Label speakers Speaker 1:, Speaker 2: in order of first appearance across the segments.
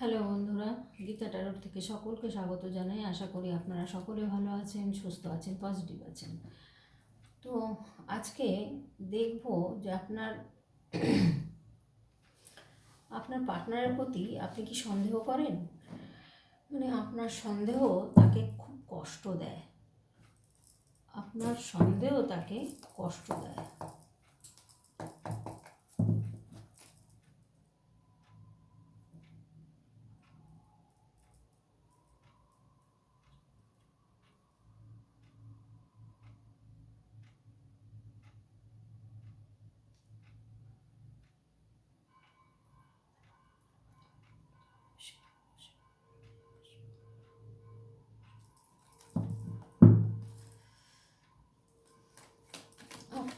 Speaker 1: Hello বন্ধুরা, গীতা ট্যারোর থেকে সকলকে স্বাগত জানাই। আশা করি আপনারা সকলে ভালো আছেন, সুস্থ আছেন পজিটিভ আছেন। তো আজকে দেখব যে আপনার আপনার পার্টনারের প্রতি আপনি কি সন্দেহ করেন? মানে আপনার সন্দেহ তাকে খুব কষ্ট দেয়। আপনার সন্দেহ তাকে কষ্ট দেয়।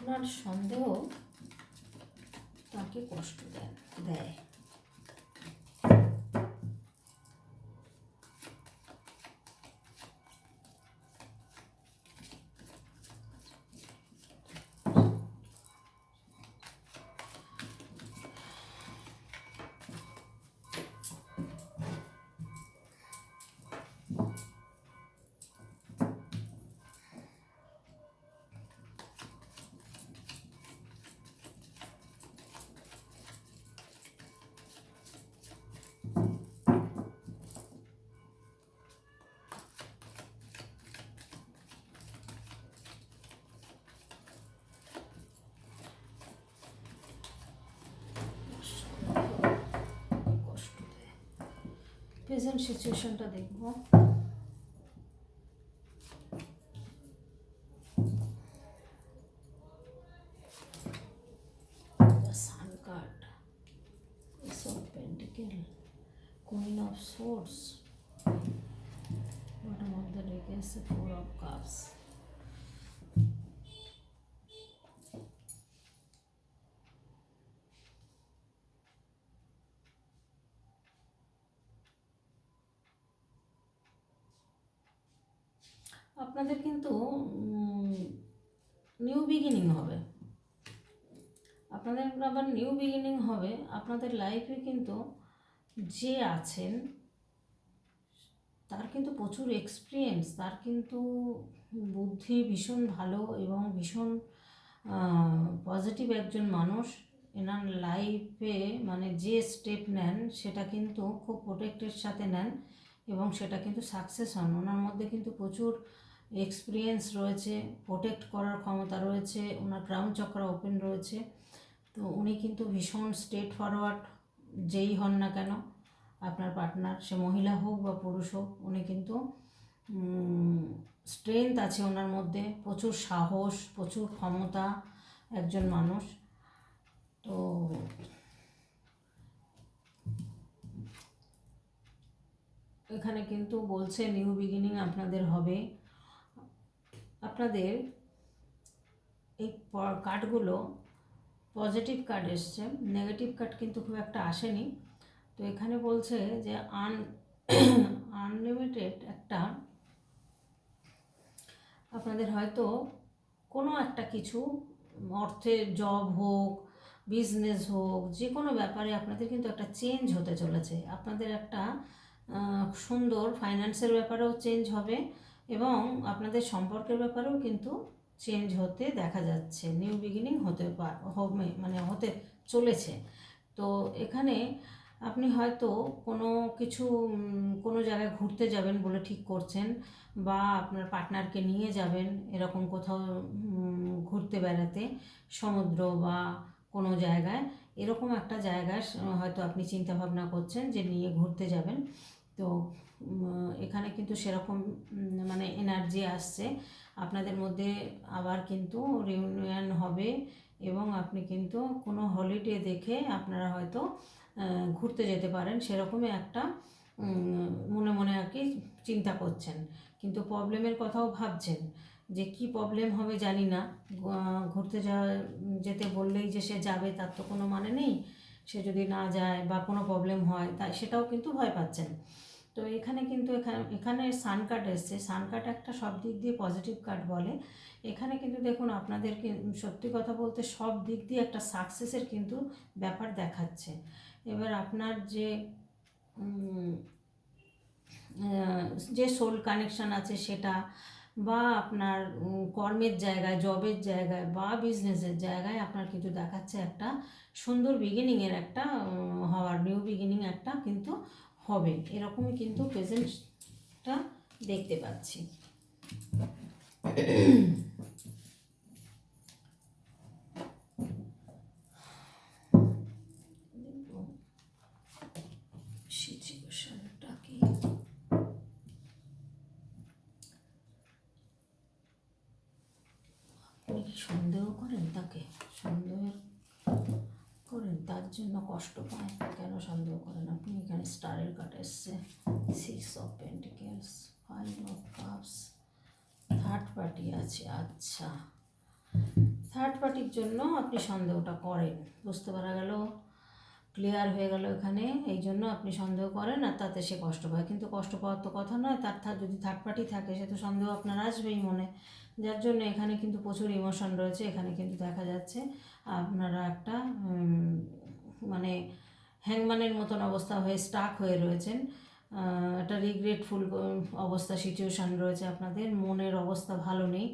Speaker 1: আপনার সন্দেহ তাকে কষ্ট দেয় দেয়। প্রেজেন্ট সিচুয়েশনটা দেখবো The Sun card, Ace of Pentacle, Queen of Swords, bottom of the deck is the Four of Cups. আপনাদের কিন্তু নিউ বিগিনিং হবে। আপনাদের আবার নিউ বিগিনিং হবে। আপনাদের লাইফে কিন্তু যে আছেন, তার কিন্তু প্রচুর এক্সপিরিয়েন্স তার কিন্তু বুদ্ধি ভীষণ ভালো এবং ভীষণ পজিটিভ একজন মানুষ। এনার লাইফে মানে যে স্টেপ নেন, সেটা কিন্তু খুব প্রোটেক্টের সাথে নেন এবং সেটা কিন্তু সাকসেস হন। ওনার মধ্যে কিন্তু প্রচুর এক্সপিরিয়েন্স রয়েছে প্রোটেক্ট করার ক্ষমতা রয়েছে, ওনার ক্রাউন চক্র ওপেন রয়েছে। তো উনি কিন্তু ভীষণ স্ট্রেট ফরওয়ার্ড যেই হন না কেন, আপনার পার্টনার সে মহিলা হোক বা পুরুষ হোক, উনি কিন্তু স্ট্রেংথ আছে ওনার মধ্যে, প্রচুর সাহস, প্রচুর ক্ষমতা একজন মানুষ। তো এখানে কিন্তু বলছে নিউ বিগিনিং আপনাদের হবে। আপনাদের এই কার্ডগুলো পজিটিভ কার্ড এসছে। নেগেটিভ কার্ড কিন্তু খুব একটা আসেনি। তো এখানে বলছে যে আন আনলিমিটেড একটা আপনাদের হয়তো কোনো একটা কিছু অর্থের জব হোক বিজনেস হোক, যে কোনো ব্যাপারে আপনাদের কিন্তু একটা চেঞ্জ হতে চলেছে। আপনাদের একটা সুন্দর ফাইন্যান্সের ব্যাপারেও চেঞ্জ হবে। এবং আপনাদের সম্পর্কের ব্যাপারেও কিন্তু চেঞ্জ হতে দেখা যাচ্ছে। নিউ বিগিনিং হতে হবে মানে হতে চলেছে। তো এখানে আপনি হয়তো কোনো কিছু কোনো জায়গায় ঘুরতে যাবেন বলে ঠিক করছেন বা আপনার পার্টনারকে নিয়ে যাবেন এরকম কোথাও ঘুরতে বেড়াতে, সমুদ্র বা কোনো জায়গায়, এরকম একটা জায়গায় হয়তো আপনি চিন্তা ভাবনা করছেন যে নিয়ে ঘুরতে যাবেন। তো এখানে কিন্তু সেরকম মানে এনার্জি আসছে। আপনাদের মধ্যে আবার কিন্তু রিউনিয়ন হবে এবং আপনি কিন্তু কোনো হলিডে দেখে আপনারা হয়তো ঘুরতে যেতে পারেন। সেরকমই একটা মনে মনে আর কি চিন্তা করছেন। কিন্তু প্রবলেমের কথাও ভাবছেন যে কি প্রবলেম হবে জানি না। ঘুরতে যাওয়া যেতে বললেই যে সে যাবে তার তো কোনো মানে নেই। সে যদি না যায় বা কোনো প্রবলেম হয় তা সেটাও কিন্তু ভয় পাচ্ছেন। তো এখানে কিন্তু এখানে এখানে সান কার্ড এসছে। সান কার্ড একটা সব দিক দিয়ে পজিটিভ কার্ড বলে। এখানে কিন্তু দেখুন আপনাদেরকে সত্যি কথা বলতে সব দিক দিয়ে একটা সাকসেসের কিন্তু ব্যাপার দেখাচ্ছে। এবার আপনার যে যে সোল কানেকশন আছে সেটা বা আপনার কর্মের জায়গায় জবের জায়গায় বা বিজনেসের জায়গায় আপনার কিন্তু দেখাচ্ছে একটা সুন্দর বিগিনিংয়ের একটা হওয়ার নিউ বিগিনিং একটা কিন্তু হবে। এরকমই কিন্তু প্রেজেন্টটা দেখতে পাচ্ছি। পার্টি আছে আচ্ছা। থার্ড পার্টির জন্য আপনি সন্দেহটা করেন। বুঝতে পারা গেল? ক্লিয়ার হয়ে গেল এখানে, এই জন্য আপনি সন্দেহ করেন আর তাতে সে কষ্ট পায়। কিন্তু কষ্ট পাওয়ার তো কথা নয়, তার থা- যদি থার্ড পার্টি থাকে, সে তো সন্দেহ আপনার আসবেই মনে। যার জন্য এখানে কিন্তু প্রচুর ইমোশন রয়েছে, এখানে কিন্তু দেখা যাচ্ছে আপনারা একটা মানে হ্যাংম্যানের মতন অবস্থা হয়ে স্টাক হয়ে রয়েছেন। একটা রিগ্রেটফুল অবস্থা সিচুয়েশান রয়েছে আপনাদের। মনের অবস্থা ভালো নেই।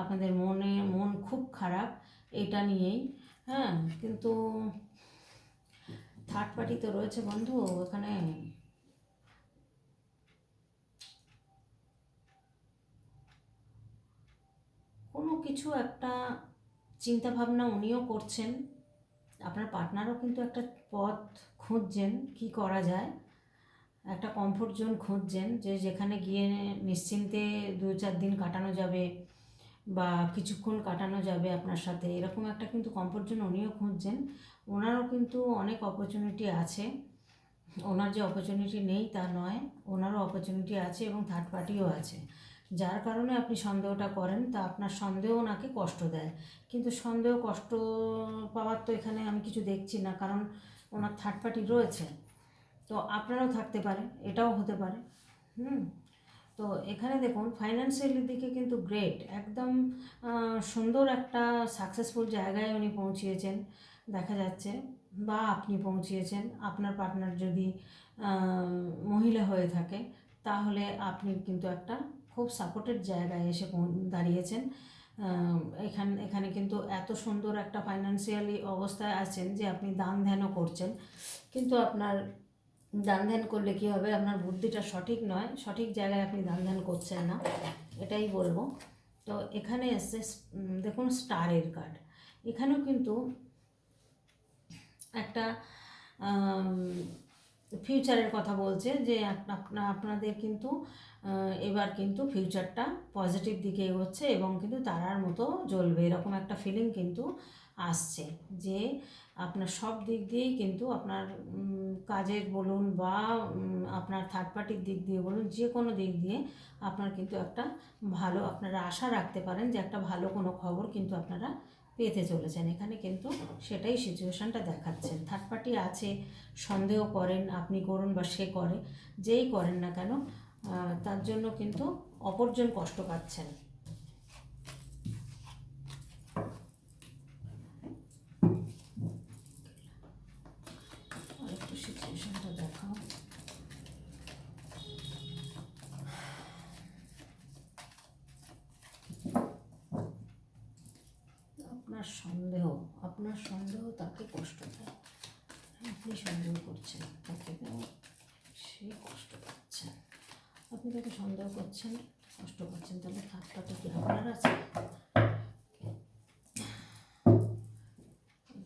Speaker 1: আপনাদের মনে, মন খুব খারাপ। এটা নিয়েই হ্যাঁ কিন্তু থার্ড পার্টি তো রয়েছে বন্ধু এখানে কোনো কিছু একটা চিন্তা ভাবনা উনিও করছেন। আপনার পার্টনারও কিন্তু একটা পথ খুঁজছেন, কি করা যায়। কমফোর্ট জোন খুঁজছেন যে যেখানে গিয়ে নিশ্চিন্তে দু চার দিন কাটানো যাবে বা কিছুক্ষণ কাটানো যাবে আপনার সাথে। এরকম একটা কিন্তু কমফোর্ট জোন উনিও খুঁজছেন। ওনারও কিন্তু অনেক অপরচুনিটি আছে। ওনার যে অপরচুনিটি নেই তা নয়, ওনারও অপরচুনিটি আছে এবং থার্ড পার্টিও আছে। যার কারণে আপনি সন্দেহটা করেন, তা আপনার সন্দেহ ওনাকে কষ্ট দেয়। কিন্তু সন্দেহ, কষ্ট পাওয়ার তো এখানে আমি কিছু দেখছি না, কারণ ওনার থার্ড পার্টি রয়েছে। তো আপনারাও থাকতে পারে এটাও হতে পারে। হুম, তো এখানে দেখুন ফাইন্যান্সিয়ালির দিকে কিন্তু গ্রেট একদম সুন্দর একটা সাকসেসফুল জায়গায় উনি পৌঁছিয়েছেন, দেখা যাচ্ছে, বা আপনি পৌঁছিয়েছেন, আপনার পার্টনার যদি মহিলা হয়ে থাকে, তাহলে আপনি কিন্তু একটা খুব সাপোর্টেড জায়গায় এসে দাঁড়িয়েছেন। এখান, এখানে কিন্তু এত সুন্দর একটা ফাইন্যান্সিয়ালি অবস্থায় আছেন যে আপনি দান ধ্যানও করছেন, কিন্তু আপনার দান ধ্যান করলে কী হবে? আপনার বুদ্ধিটা সঠিক নয়। সঠিক জায়গায় আপনি দান ধ্যান করছেন না। এটাই বলব। তো এখানে এসছে দেখুন স্টারের কার্ড। এখানেও কিন্তু একটা ফিউচারের কথা বলছে যে আপ- আপনা- আপনাদের কিন্তু এবার কিন্তু ফিউচারটা পজিটিভ দিকে এগোচ্ছে এবং কিন্তু তারার মতো জ্বলবে। এরকম একটা ফিলিং কিন্তু আসছে যে আপনার সব দিক দিয়েই কিন্তু আপনার কাজের বলুন বা আপনার থার্ড পার্টির দিক দিয়ে বলুন, যে কোনো দিক দিয়ে আপনার কিন্তু একটা ভালো, আপনারা আশা রাখতে পারেন যে একটা ভালো কোনো খবর কিন্তু আপনারা পেতে চলেছেন। এখানে কিন্তু সেটাই সিচুয়েশানটা দেখাচ্ছেন। থার্ড পার্টি আছে, সন্দেহ করেন, আপনি করুন বা সে করে, যেই করেন না কেন তার জন্য কিন্তু অপরজন কষ্ট পাচ্ছেন আর একটু সিচুয়েশনটা দেখাও আপনার সন্দেহ আপনার সন্দেহ তাকে কষ্ট দেয়। আপনি সন্দেহ করছেন, তাকে সে কষ্ট পাচ্ছে? আপনি তাকে সন্দেহ করছেন, কষ্ট পাচ্ছেন, তাহলে থাকটাটা কি আপনার আছে?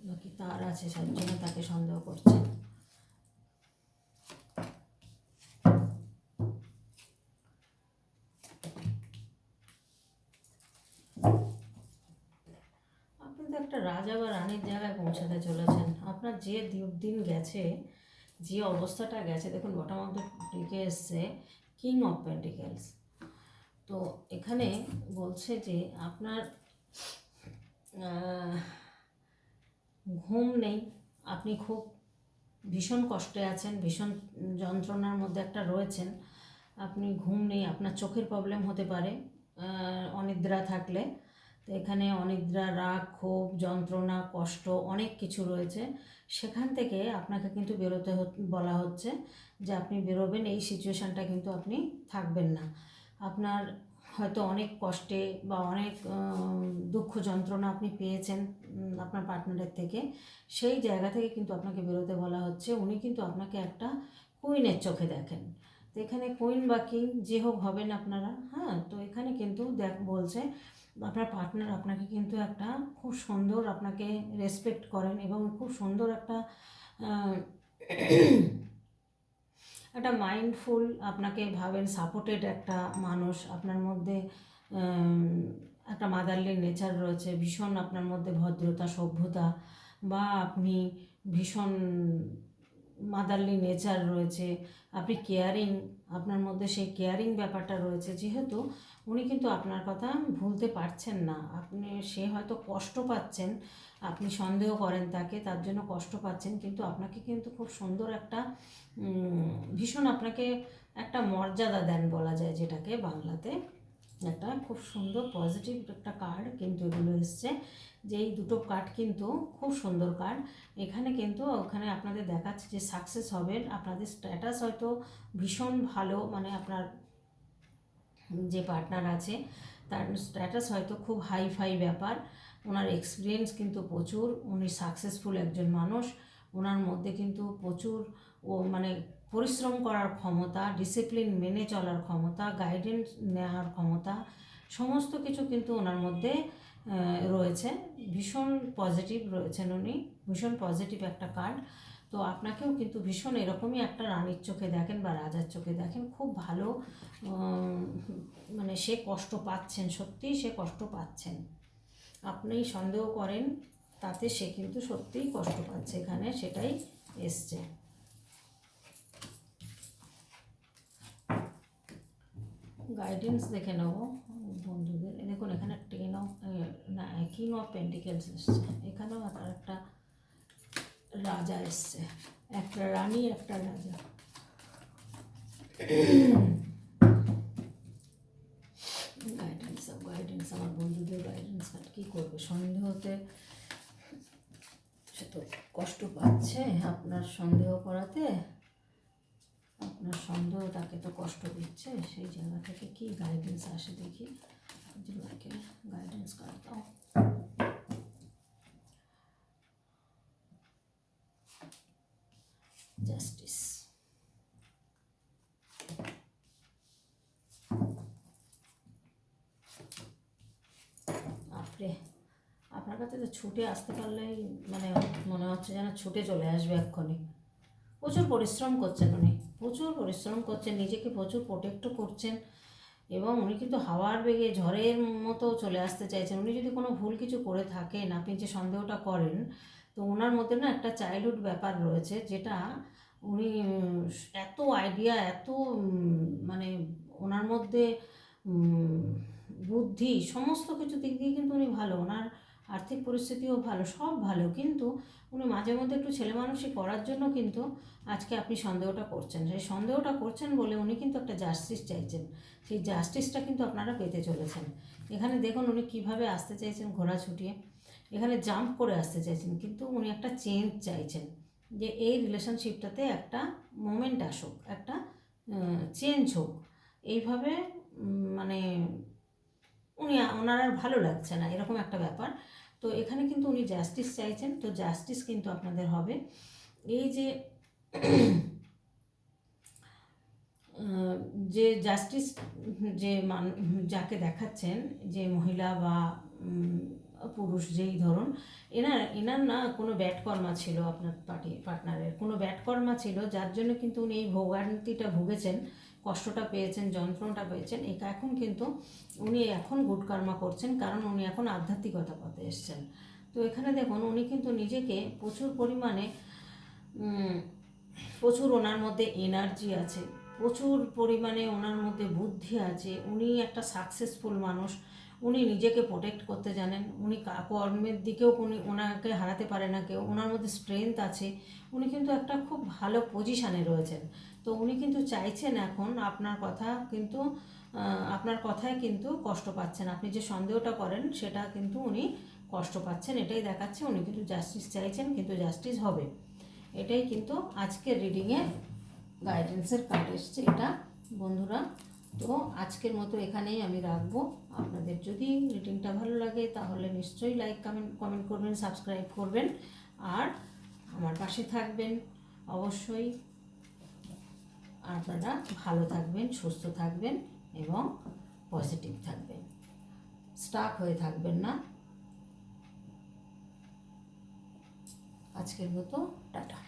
Speaker 1: নাকি তার আছে সব জন্য তাকে সন্দেহ করছেন? পৌঁছাতে চলেছেন। আপনার যে দিন গেছে, যে অবস্থাটা গেছে, দেখুন বটম অফ দ্য দিকে এসছে কিং অফ পেন্টিকেলস তো এখানে বলছে যে আপনার ঘুম নেই, আপনি খুব ভীষণ কষ্টে আছেন, ভীষণ যন্ত্রণার মধ্যে একটা রয়েছেন, আপনি ঘুম নেই, আপনার চোখের প্রবলেম হতে পারে অনিদ্রা থাকলে। তো এখানে অনিদ্রা, রাগ, ক্ষোভ, যন্ত্রণা, কষ্ট অনেক কিছু রয়েছে। সেখান থেকে আপনাকে কিন্তু বেরোতে বলা হচ্ছে যে আপনি বেরোবেন, এই সিচুয়েশানটা কিন্তু আপনি থাকবেন না। আপনার হয়তো অনেক কষ্টে বা অনেক দুঃখ যন্ত্রণা আপনি পেয়েছেন আপনার পার্টনারের থেকে, সেই জায়গা থেকে কিন্তু আপনাকে বেরোতে বলা হচ্ছে। উনি কিন্তু আপনাকে একটা কুইনের চোখে দেখেন। এখানে কুইন বা কিং যে হোক হবেন আপনারা হ্যাঁ? তো এখানে কিন্তু দেখ, বলছে আপনার পার্টনার আপনাকে কিন্তু একটা খুব সুন্দর আপনাকে রেসপেক্ট করেন এবং খুব সুন্দর একটা একটা মাইন্ডফুল আপনাকে ভাবেন সাপোর্টেড একটা মানুষ আপনার মধ্যে একটা মাদারলি নেচার রয়েছে, ভীষণ আপনার মধ্যে ভদ্রতা, সভ্যতা বা আপনি ভীষণ মাদারলি নেচার রয়েছে, আপনি কেয়ারিং আপনার মধ্যে সেই কেয়ারিং ব্যাপারটা রয়েছে, যেহেতু উনি কিন্তু আপনার কথা ভুলতে পারছেন না। আপনি, সে হয়তো কষ্ট পাচ্ছেন, আপনি সন্দেহ করেন তাকে, তার জন্য কষ্ট পাচ্ছেন, কিন্তু আপনাকে কিন্তু খুব সুন্দর একটা ভীষণ আপনাকে একটা মর্যাদা দেন বলা যায় যেটাকে বাংলাতে। একটা খুব সুন্দর পজিটিভ একটা কার্ড কিন্তু এগুলো এসছে। যে এই দুটো কার্ড কিন্তু খুব সুন্দর কার্ড এখানে কিন্তু ওখানে আপনাদের দেখাচ্ছে যে সাকসেস হবেন আপনাদের স্ট্যাটাস হয়তো ভীষণ ভালো মানে আপনার যে পার্টনার আছে, তার স্ট্যাটাস হয়তো খুব হাই ফাই ব্যাপার। ওনার এক্সপিরিয়েন্স কিন্তু প্রচুর। উনি সাকসেসফুল একজন মানুষ। ওনার মধ্যে কিন্তু প্রচুর ও মানে পরিশ্রম করার ক্ষমতা ডিসিপ্লিন মেনে চলার ক্ষমতা গাইডেন্স নেওয়ার ক্ষমতা, সমস্ত কিছু কিন্তু ওনার মধ্যে রয়েছে। ভীষণ পজিটিভ রয়েছেন উনি। ভীষণ পজিটিভ একটা কার্ড তো আপনাকেও কিন্তু ভীষণ এরকমই একটা রানীর চোখে দেখেন বা রাজার চোখে দেখেন। খুব ভালো মানে সে কষ্ট পাচ্ছেন, সত্যিই সে কষ্ট পাচ্ছেন। আপনি সন্দেহ করেন, তাতে সে কিন্তু সত্যিই কষ্ট পাচ্ছে, এখানে সেটাই এসছে। গাইডেন্স দেখে নেব বন্ধুদের। দেখুন, এখানে টেন অফ না কিং অফ পেন্টিকেলস এসছে। এখানেও আর একটা রাজা এসছে। একটা রানী, একটা রাজা। গাইডেন্স গাইডেন্স আমার বন্ধুদের গাইডেন্স কী করবে? সন্দেহতে সে তো কষ্ট পাচ্ছে আপনার সন্দেহ করাতে। আপনার সন্দেহ তাকে তো কষ্ট দিচ্ছে, সেই জায়গা থেকে কি গাইডেন্স আসে দেখি। জিমাকে গাইডেন্স কার্ড দাও। জাস্টিস আপনি আপনার কাছে তো ছুটে আসতে পারলেই মানে মনে হচ্ছে যেন ছুটে চলে আসবে এক্ষুনি। প্রচুর পরিশ্রম করছেন উনি। প্রচুর পরিশ্রম করছেন, নিজেকে প্রচুর প্রোটেক্টও করছেন এবং উনি কিন্তু হাওয়ার বেগে, ঝড়ের মতো চলে আসতে চাইছেন। উনি যদি কোনো ভুল কিছু করে থাকেন, আপনি যে সন্দেহটা করেন, তো ওনার মধ্যে না একটা চাইল্ডহুড ব্যাপার রয়েছে যেটা উনি এত আইডিয়া এত মানে ওনার মধ্যে বুদ্ধি, সমস্ত কিছু দিক দিয়ে কিন্তু উনি ভালো। ওনার আর্থিক পরিস্থিতিও ভালো, সব ভালো। কিন্তু উনি মাঝে মধ্যে একটু ছেলে মানুষই করার জন্য কিন্তু আজকে আপনি সন্দেহটা করছেন। সেই সন্দেহটা করছেন বলে উনি কিন্তু একটা জাস্টিস চাইছেন। সেই জাস্টিসটা কিন্তু আপনারা পেতে চলেছেন। এখানে দেখুন উনি কীভাবে আসতে চাইছেন ঘোড়া ছুটিয়ে। এখানে জাম্প করে আসতে চাইছেন। কিন্তু উনি একটা চেঞ্জ চাইছেন। যে এই রিলেশনশিপটাতে একটা মোমেন্ট আসুক, একটা চেঞ্জ হোক। এইভাবে মানে উনি ওনার আর ভালো লাগছে না, এরকম একটা ব্যাপার। তো এখানে কিন্তু উনি জাস্টিস চাইছেন, তো জাস্টিস কিন্তু আপনাদের হবে। এই যে যে জাস্টিস যে মান, যাকে দেখাচ্ছেন, যে মহিলা বা পুরুষ যেই ধরুন, এনার এনার না কোনো ব্যাট কর্মা ছিল আপনার পার্টি, পার্টনারের। কোনো ব্যাট কর্মা ছিল, যার জন্য কিন্তু উনি এই ভোগান্তিটা ভুগেছেন। কষ্টটা পেয়েছেন, যন্ত্রণাটা পেয়েছেন, এটা এখন কিন্তু উনি এখন গুড কর্মা করছেন, কারণ উনি এখন আধ্যাত্মিকতা পথে এসছেন। তো এখানে দেখুন, উনি কিন্তু নিজেকে প্রচুর পরিমাণে প্রচুর ওনার মধ্যে এনার্জি আছে, প্রচুর পরিমাণে ওনার মধ্যে বুদ্ধি আছে, উনি একটা সাকসেসফুল মানুষ, উনি নিজেকে প্রোটেক্ট করতে জানেন, উনি কর্মের দিকেও উনি ওনাকে হারাতে পারে না কেউ, ওনার মধ্যে স্ট্রেংথ আছে, উনি কিন্তু একটা খুব ভালো পজিশানে রয়েছেন। তো উনি কিন্তু চাইছেন এখন আপনার কথা কিন্তু আপনার কথায় কিন্তু কষ্ট পাচ্ছেন। আপনি যে সন্দেহটা করেন সেটা কিন্তু উনি কষ্ট পাচ্ছেন, এটাই দেখাচ্ছে। উনি কিন্তু জাস্টিস চাইছেন, কিন্তু জাস্টিস হবে। এটাই কিন্তু আজকের রিডিংয়ে গাইডেন্সের কার্ড এসছে এটা, বন্ধুরা। তো আজকের মতো এখানেই আমি রাখব। আপনাদের যদি রিডিংটা ভালো লাগে তাহলে নিশ্চয়ই লাইক কমেন্ট কমেন্ট করবেন সাবস্ক্রাইব করবেন। আর আমার পাশে থাকবেন। অবশ্যই আপনারা ভালো থাকবেন, সুস্থ থাকবেন এবং পজিটিভ থাকবেন। স্টাক হয়ে থাকবেন না। আজকের মতো টাটা।